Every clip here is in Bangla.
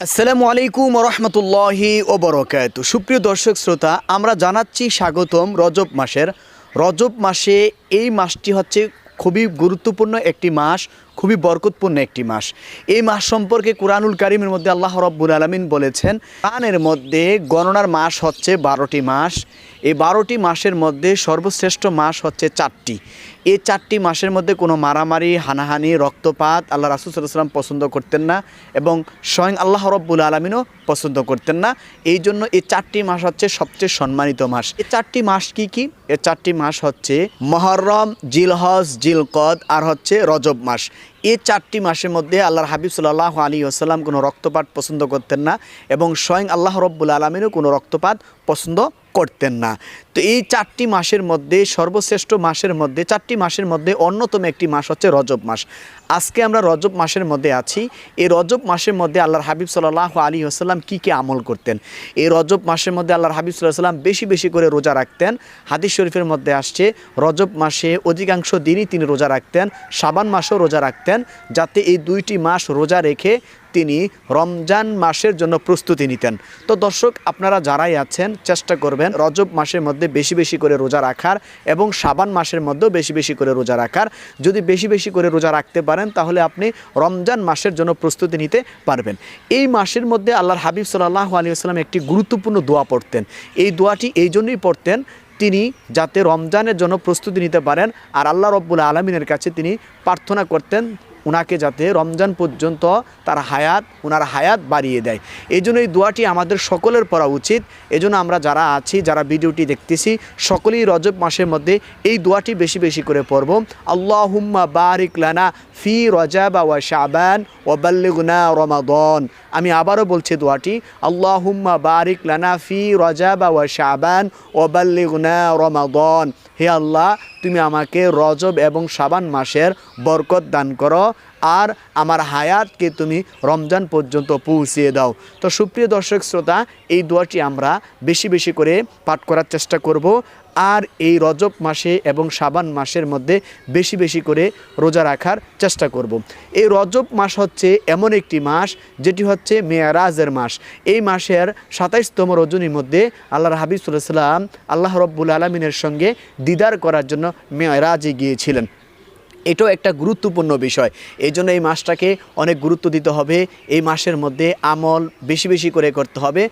আসসালামু আলাইকুম রহমতুল্লাহি ওবরকাত। সুপ্রিয় দর্শক শ্রোতা, আমরা জানাচ্ছি স্বাগতম রজব মাসের। রজব মাসে এই মাসটি হচ্ছে খুবই গুরুত্বপূর্ণ একটি মাস, খুবই বরকতপূর্ণ একটি মাস। এই মাস সম্পর্কে কুরআনুল কারিমের মধ্যে আল্লাহ রব্বুল আলমিন বলেছেন কানের মধ্যে গণনার মাস হচ্ছে বারোটি মাস। এই বারোটি মাসের মধ্যে সর্বশ্রেষ্ঠ মাস হচ্ছে চারটি। এই চারটি মাসের মধ্যে কোনো মারামারি, হানাহানি, রক্তপাত আল্লাহ রাসুল সাল্লাম পছন্দ করতেন না এবং স্বয়ং আল্লাহ রব্বুল আলমিনও পছন্দ করতেন না। এই জন্য এই চারটি মাস হচ্ছে সবচেয়ে সম্মানিত মাস। এই চারটি মাস কি কি? এই চারটি মাস হচ্ছে মহরম, জিলহজ, জিলকদ আর হচ্ছে রজব মাস। এই চারটি মাসের মধ্যে আল্লাহর হাবিব সাল্লাহ আলী আসাল্লাম কোনো রক্তপাত পছন্দ করতেন না এবং স্বয়ং আল্লাহ রব্বুল আলমিনও কোনো রক্তপাত পছন্দ করতেন না। তো এই চারটি মাসের মধ্যে, সর্বশ্রেষ্ঠ মাসের মধ্যে, চারটি মাসের মধ্যে অন্যতম একটি মাস হচ্ছে রজব মাস। আজকে আমরা রজব মাসের মধ্যে আছি। এই রজব মাসের মধ্যে আল্লাহর হাবিব সাল্লাহ আলী আসাল্লাম কী কী আমল করতেন? এই রজব মাসের মধ্যে আল্লাহর হাবিব সাল্লাহ সাল্লাম বেশি বেশি করে রোজা রাখতেন। হাদিস শরীফের মধ্যে আসছে, রজব মাসে অধিকাংশ দিনই তিনি রোজা রাখতেন সাবান মাসেও রোজা রাখতেন, যাতে এই দুইটি মাস রোজা রেখে তিনি রমজান মাসের জন্য প্রস্তুতি নিতেন। তো দর্শক, আপনারা যারাই আছেন, চেষ্টা করবেন রজব মাসের মধ্যে বেশি বেশি করে রোজা রাখার এবং সাবান মাসের মধ্যেও বেশি বেশি করে রোজা রাখার। যদি বেশি বেশি করে রোজা রাখতে পারেন, তাহলে আপনি রমজান মাসের জন্য প্রস্তুতি নিতে পারবেন। এই মাসের মধ্যে আল্লাহর হাবিব সাল্লাহ আলী আসসালাম একটি গুরুত্বপূর্ণ দোয়া পড়তেন। এই দোয়াটি এই জন্যই পড়তেন তিনি যাতে রমজানের জন্য প্রস্তুতি নিতে পারেন। আর আল্লাহ রব্বুল আলমিনের কাছে তিনি প্রার্থনা করতেন ওনাকে যাতে রমজান পর্যন্ত তার হায়াত ওনার হায়াত বাড়িয়ে দেয়। এই জন্য এই দোয়াটি আমাদের সকলের পড়া উচিত। এজন্য আমরা যারা আছি, যারা ভিডিওটি দেখতেছি, সকলেই রজব মাসের মধ্যে এই দোয়াটি বেশি বেশি করে পড়ব। আল্লাহুম্মা বারিক লানা ফি রজাবা ওয়া শাবান ওয়াবাল্লিগনা রমাদন। আমি আবারও বলছি দোয়াটি, আল্লাহুম্মা বারিক লানা ফি রজাবা ওয়া শাবান ওয়াবাল্লিগনা রমাদন। হে আল্লাহ, তুমি আমাকে রজব এবং শাবান মাসের বরকত দান করো। আর আমার হায়াতকে তুমি রমজান পর্যন্ত পৌঁছিয়ে দাও। তো সুপ্রিয় দর্শক শ্রোতা, এই দোয়াটি আমরা বেশি বেশি করে পাঠ করার চেষ্টা করব। আর এই রজব মাসে এবং সাবান মাসের মধ্যে বেশি বেশি করে রোজা রাখার চেষ্টা করব। এই রজব মাস হচ্ছে এমন একটি মাস, যেটি হচ্ছে মেয়ারাজের মাস। এই মাসের সাতাইশতম রজনীর মধ্যে আল্লাহর হাবিব সাল্লাম আল্লাহ রব্বুল আলমিনের সঙ্গে দিদার করার জন্য মেয়ারাজে গিয়েছিলেন। এটাও একটা গুরুত্বপূর্ণ বিষয়। এই জন্য এই মাসটাকে অনেক গুরুত্ব দিতে হবে। এই মাসের মধ্যে আমল বেশি বেশি করে করতে হবে।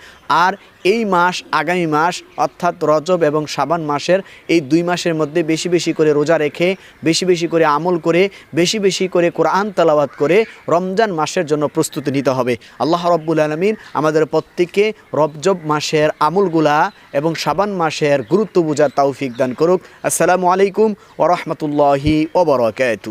আর এই মাস, আগামী মাস, অর্থাৎ রজব এবং সাবান মাসের এই দুই মাসের মধ্যে বেশি বেশি করে রোজা রেখে, বেশি বেশি করে আমল করে, বেশি বেশি করে কোরআন তালাবাদ করে রমজান মাসের জন্য প্রস্তুতি নিতে হবে। আল্লাহ রব্বুল আলমিন আমাদের প্রত্যেককে রবজব মাসের আমলগুলা এবং সাবান মাসের গুরুত্ব বোঝার তৌফিক দান করুক। আসসালামু আলাইকুম ওরহমতুল্লাহি ওবরাকাতু